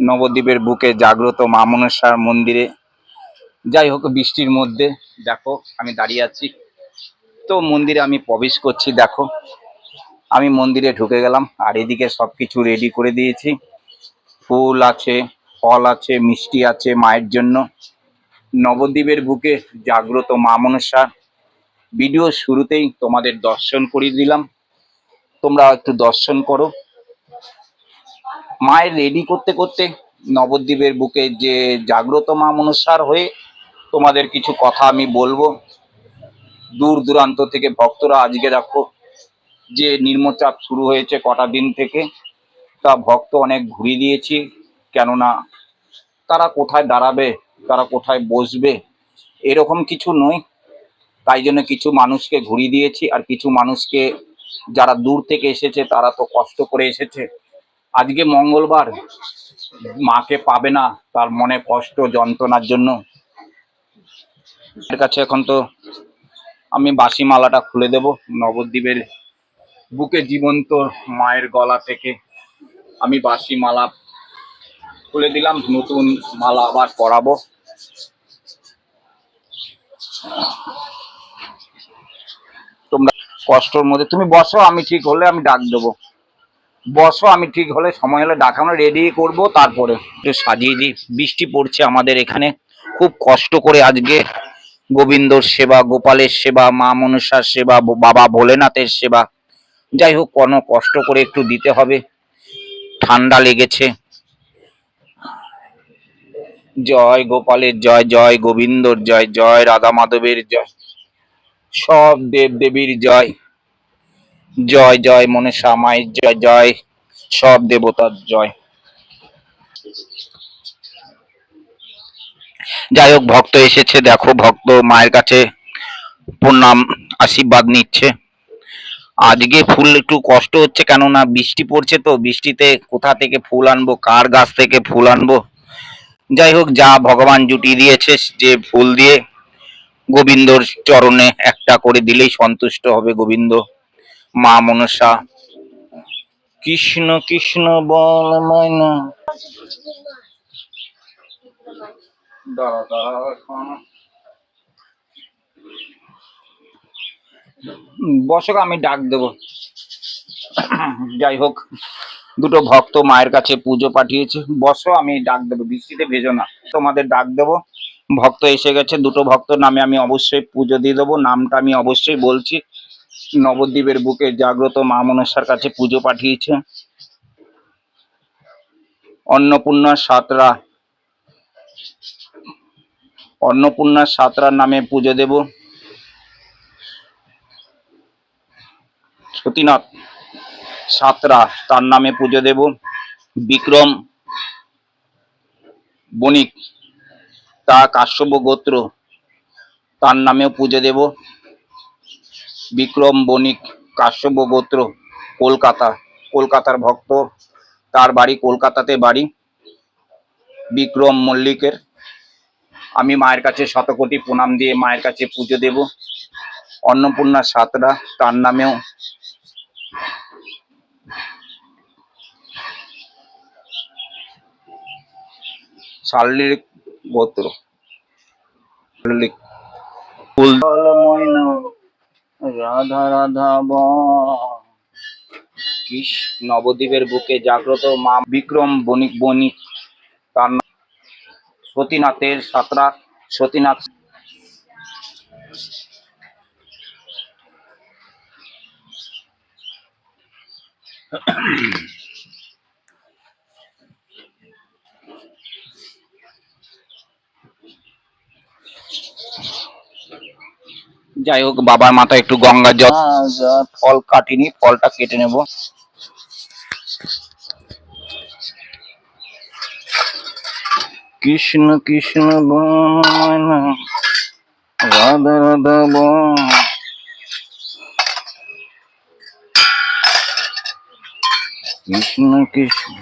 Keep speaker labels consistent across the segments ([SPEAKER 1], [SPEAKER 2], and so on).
[SPEAKER 1] নবদ্বীপের বুকে জাগ্রত মা মনসার মন্দিরে। যাই হোক, বৃষ্টির মধ্যে, দেখো, আমি দাঁড়িয়ে আছি। তো মন্দিরে আমি প্রবেশ করছি, দেখো। আমি মন্দিরে ঢুকে গেলাম, আর এদিকে সব কিছু রেডি করে দিয়েছি। ফুল আছে, ফল আছে, মিষ্টি আছে মায়ের জন্য। নবদ্বীপের বুকে জাগ্রত মা মনসার ভিডিও শুরুতেই তোমাদের দর্শন করিয়ে দিলাম। তোমরা একটু দর্শন করো। মায়ের রেডি করতে করতে নবদ্বীপের বুকে যে জাগ্রত মা মনসার হয়ে তোমাদের কিছু কথা আমি বলব। দূর দূরান্ত থেকে ভক্তরা আজকে দেখো যে নির্মচাপ শুরু হয়েছে কটা দিন থেকে। তা ভক্ত অনেক ঘুরিয়ে দিয়েছি, কেননা তারা কোথায় দাঁড়াবে, তারা কোথায় বসবে, এরকম কিছু নয়। তাই জন্য কিছু মানুষকে ঘুরিয়ে দিয়েছি, আর কিছু মানুষকে যারা দূর থেকে এসেছে, তারা তো কষ্ট করে এসেছে। আজকে মঙ্গলবার, মাকে পাবে না, তার মনে কষ্ট, যন্ত্রণার জন্য। এর কাছে এখন তো আমি বাসি মালাটা খুলে দেব, নবদ্বীপের বুকে জীবন্ত মায়ের গলা থেকে আমি বাসি মালা খুলে দিলাম, নতুন মালা আবার পরাবো। তোমরা কষ্টর মধ্যে, তুমি বসো, আমি ঠিক হলে আমি ডাক দেবো। বসো, আমি ঠিক হলে সময় হলে ডাক, আমরা রেডি করব, তারপরে একটু সাজিয়ে দিই। বৃষ্টি পড়ছে আমাদের এখানে, খুব কষ্ট করে আজকে। গোবিন্দর সেবা, গোপালের সেবা, মা মনসার সেবা বাবা ভোলেনাথের সেবা। যাই হোক, কোনো কষ্ট করে একটু দিতে হবে। ঠান্ডা লেগেছে। জয় গোপালের জয় জয় গোবিন্দর জয় জয় রাধা মাধবের জয়। সব দেব দেবীর জয়। জয় জয় মনসা মায়ের জয় জয় সব দেবতার জয়। যাই হোক, ভক্ত এসেছে, দেখো, ভক্ত মায়ের কাছে প্রণাম, আশীর্বাদ নিচ্ছে। আজকে ফুল একটু কষ্ট হচ্ছে, কেননা বৃষ্টি পড়ছে তো, বৃষ্টিতে কোথা থেকে ফুল আনব, কার গাছ থেকে ফুল আনব? যাই হোক, যা ভগবান জুটিয়ে দিয়েছে, যে ফুল দিয়ে গোবিন্দর চরণে একটা করে দিলেই সন্তুষ্ট হবে গোবিন্দ। মা মনসা। কৃষ্ণ কৃষ্ণ বল ময়না বসক, আমি ডাক দেব। যাই হোক, দুটো ভক্ত মায়ের কাছে পুজো পাঠিয়েছে। বসো, আমি ডাক দেবো। বৃষ্টিতে ভেজো না। তোমাদের ডাক দেবো। ভক্ত এসে গেছে। দুটো ভক্ত নামে আমি অবশ্যই পুজো দিয়ে দেবো। নামটা আমি অবশ্যই বলছি। নবদ্বীপের বুকে জাগ্রত মা মনসার কাছে পুজো পাঠিয়েছে। অন্নপূর্ণা সাতরা, অন্নপূর্ণা সাতরার নামে পুজো দেব। সতীনাথ সাতরা তার নামে পুজো দেব। বিক্রম বণিক, তা কাশ্যপ গোত্র তার নামেও পুজো দেব। বিক্রম বণিক কাশ্যপ গোত্র কলকাতা। কলকাতার ভক্ত, তার বাড়ি কলকাতাতে বাড়ি, বিক্রম মল্লিকের। আমি মায়ের কাছে শতকোটি প্রণাম দিয়ে মায়ের কাছে পুজো দেব। অন্নপূর্ণা সাতরা, তার নামেও। শাল্লিক গোত্র। ময়না রাধা রাধা ব নবদ্বীপের বুকে জাগ্রত মা বিক্রম বণিক বণিক। তার সতীনাথের সাতরা সতীনাথ। যাই হোক, বাবার মাথায় একটু গঙ্গা জল। ফল কাটিনি, ফলটা কেটে নেব। কৃষ্ণ কৃষ্ণ রাধা রাধা কৃষ্ণ কৃষ্ণ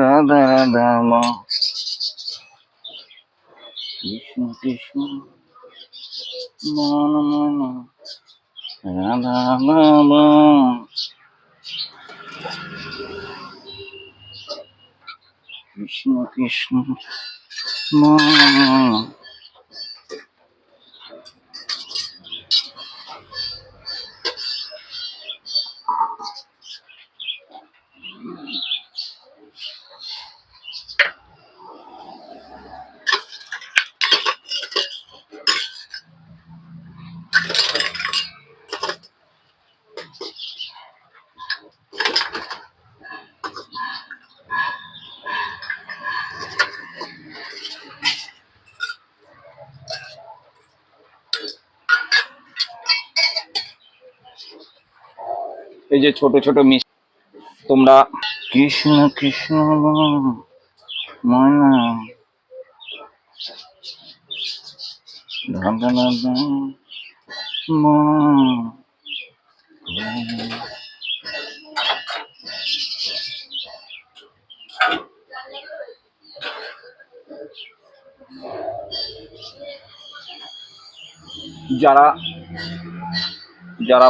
[SPEAKER 1] রাধা রাধা কৃষ্ণ কৃষ্ণ। মন মন। রাধা বাবা কৃষ্ণ কৃষ্ণ। মন। এই যে ছোট ছোট মিস তোমরা কৃষ্ণ কৃষ্ণ ময়না। ধান ধান ধান মা যারা যারা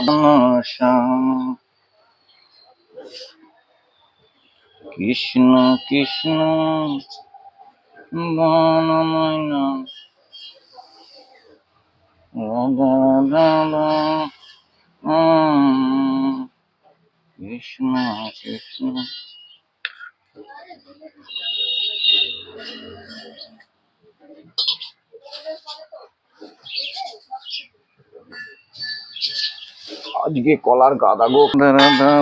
[SPEAKER 1] কৃষ্ণ কৃষ্ণ বনময়না রাধা রাধা কৃষ্ণ কৃষ্ণ। আজকে কলার গাদা গো। রাধা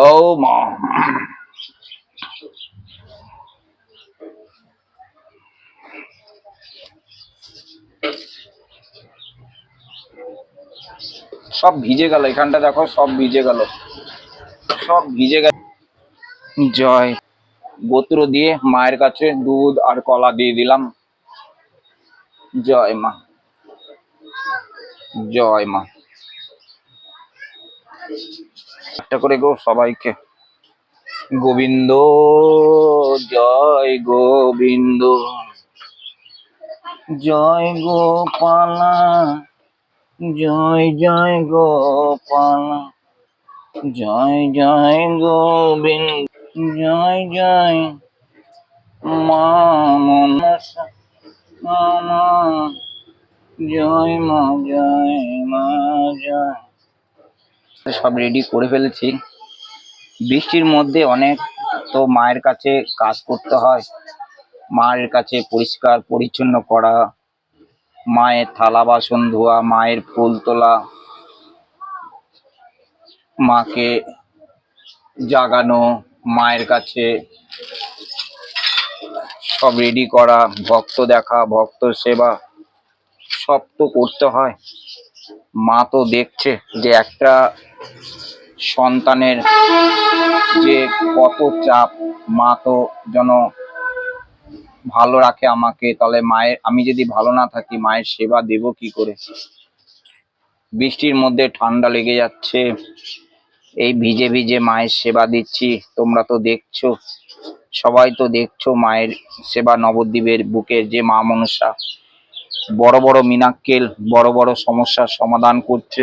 [SPEAKER 1] ও মা সব ভিজে গেল এখানটা দেখো সব ভিজে গেল। সব ভিজে গেল। জয়। গোত্র দিয়ে মায়ের কাছে দুধ আর কলা দিয়ে দিলাম। জয় মা। জয় মা। একটা করে গো সবাইকে। গোবিন্দ, জয় গোবিন্দ। জয় গোপালা, জয় জয় গোপালা, জয় জয় গোবিন্দ। জয় জয়। মা মনসা, মা জয় মা জয় মা, জয়। সব রেডি করে ফেলেছি। বৃষ্টির মধ্যে অনেক তো মায়ের কাছে কাজ করতে হয়। মায়ের কাছে পরিষ্কার, পরিচ্ছন্ন করা, মায়ের থালা, বাসন ধোয়া, মায়ের ফুল তোলা, মাকে জাগানো মায়ের কাছে সব রেডি করা, ভক্ত দেখা, ভক্ত সেবা, সব তো করতে হয়। মা তো দেখছে যে একটা সন্তানের যে কত চাপ, মা তো যেন ভালো রাখে আমাকে, তাহলে মায়ের, আমি যদি ভালো না থাকি, মায়ের সেবা দেব কি করে? বৃষ্টির মধ্যে ঠান্ডা লেগে যাচ্ছে। এই ভিজে ভিজে মায়ের সেবা দিচ্ছি, তোমরা তো দেখছ। সবাই তো দেখছ মায়ের সেবা নবদ্বীপের বুকের যে মা মনসা। বড় বড় মিনাক্কেল বড় বড় সমস্যার সমাধান করছে।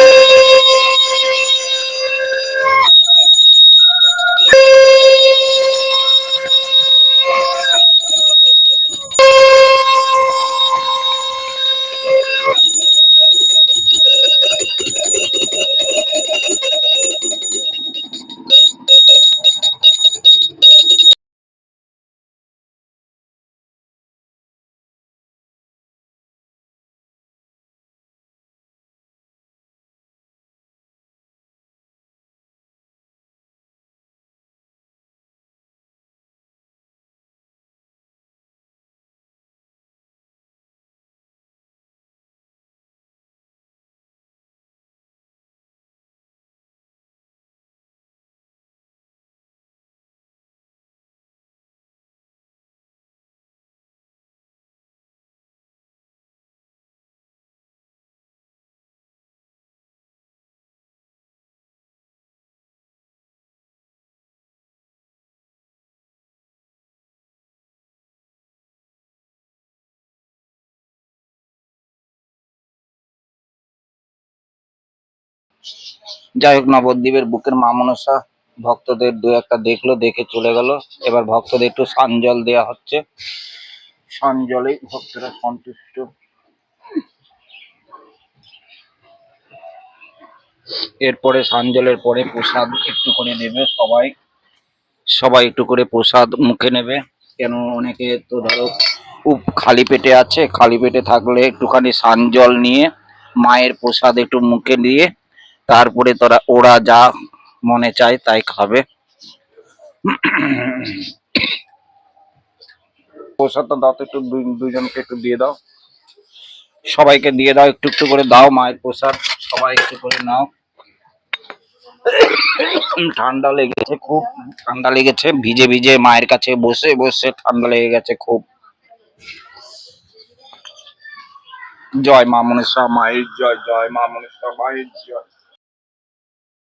[SPEAKER 1] যাই হোক, নবদ্বীপের বুকের মা মনসা ভক্তদের দু একটা দেখল, দেখে চলে গেল। এবার ভক্তদের একটু সানজল দেয়া হচ্ছে। সানজলে ভক্তরা সন্তুষ্ট। এরপরে সানজলের পরে প্রসাদ একটু করে নেবে সবাই। সবাই একটু করে প্রসাদ মুখে নেবে। কেন অনেকে তো ধরো খালি পেটে আছে, খালি পেটে থাকলে একটুখানি সানজল নিয়ে মায়ের প্রসাদ একটু মুখে দিয়ে তারপরে তোরা, ওরা যা মনে চায় তাই খাবে। প্রসাদটা দাও তো একটু দুইজনকে একটু দিয়ে দাও। সবাইকে দিয়ে দাও, একটু একটু করে দাও মায়ের প্রসাদ। সবাই একটু করে নাও। ঠান্ডা লেগেছে খুব, ঠান্ডা লেগেছে, ভিজে ভিজে মায়ের কাছে বসে বসে ঠান্ডা লেগে গেছে খুব। জয় মা মনসা মায়ের জয় জয় মা মনসা মায়ের জয়।